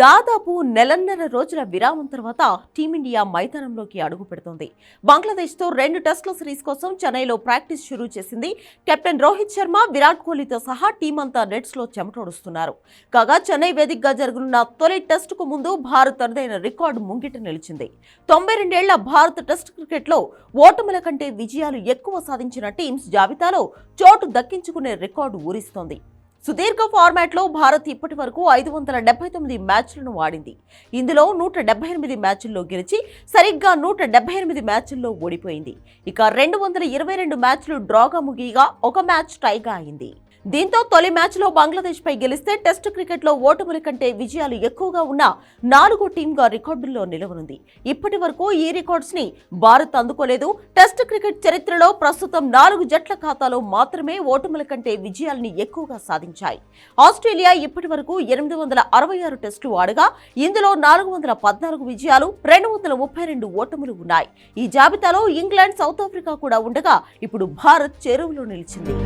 దాదాపు నెలన్నర రోజుల విరామం తర్వాత టీమిండియా మైదానంలోకి అడుగు పెడుతోంది. బంగ్లాదేశ్తో రెండు టెస్టుల సిరీస్ కోసం చెన్నైలో ప్రాక్టీస్ షురూ చేసింది కెప్టెన్ రోహిత్ శర్మ విరాట్ కోహ్లీతో సహా టీం అంతా నెట్స్లో చెమటోడుస్తున్నారు. కాగా చెన్నై వేదికగా జరగనున్న తొలి టెస్టుకు ముందు భారత్ తనదైన రికార్డు ముంగిట నిలిచింది. తొంభై రెండేళ్ళ భారత టెస్ట్ క్రికెట్లో ఓటముల కంటే విజయాలు ఎక్కువ సాధించిన టీమ్స్ జాబితాలో చోటు దక్కించుకునే రికార్డు ఊరిస్తోంది. సుదీర్ఘ ఫార్మాట్లో భారత్ ఇప్పటి వరకు ఐదు వందల డెబ్బై తొమ్మిది మ్యాచ్లను ఆడింది. ఇందులో నూట డెబ్బై ఎనిమిది మ్యాచ్ల్లో గెలిచి సరిగ్గా నూట డెబ్బై ఎనిమిది మ్యాచ్ల్లో ఓడిపోయింది. ఇక రెండు వందల ఇరవై రెండు మ్యాచ్లు డ్రాగా ముగియగా ఒక మ్యాచ్ టైగా అయింది. దీంతో తొలి మ్యాచ్లో బంగ్లాదేశ్పై గెలిస్తే టెస్ట్ క్రికెట్లో ఓటముల కంటే విజయాలు ఎక్కువగా ఉన్న నాలుగో టీంగా రికార్డుల్లో నిలవనుంది. ఇప్పటి వరకు ఈ రికార్డ్స్ని భారత్ అందుకోలేదు. టెస్ట్ క్రికెట్ చరిత్రలో ప్రస్తుతం నాలుగు జట్ల ఖాతాలో మాత్రమే ఓటముల కంటే విజయాల్ని ఎక్కువగా సాధించాయి. ఆస్ట్రేలియా ఇప్పటి వరకు ఎనిమిది వందల అరవై ఆరు టెస్టులు ఆడగా ఇందులో నాలుగు వందల పద్నాలుగు విజయాలు రెండు వందల ముప్పై రెండు ఓటములు ఉన్నాయి. ఈ జాబితాలో ఇంగ్లాండ్ సౌత్ ఆఫ్రికా కూడా ఉండగా ఇప్పుడు భారత్ చెరువులో నిలిచింది.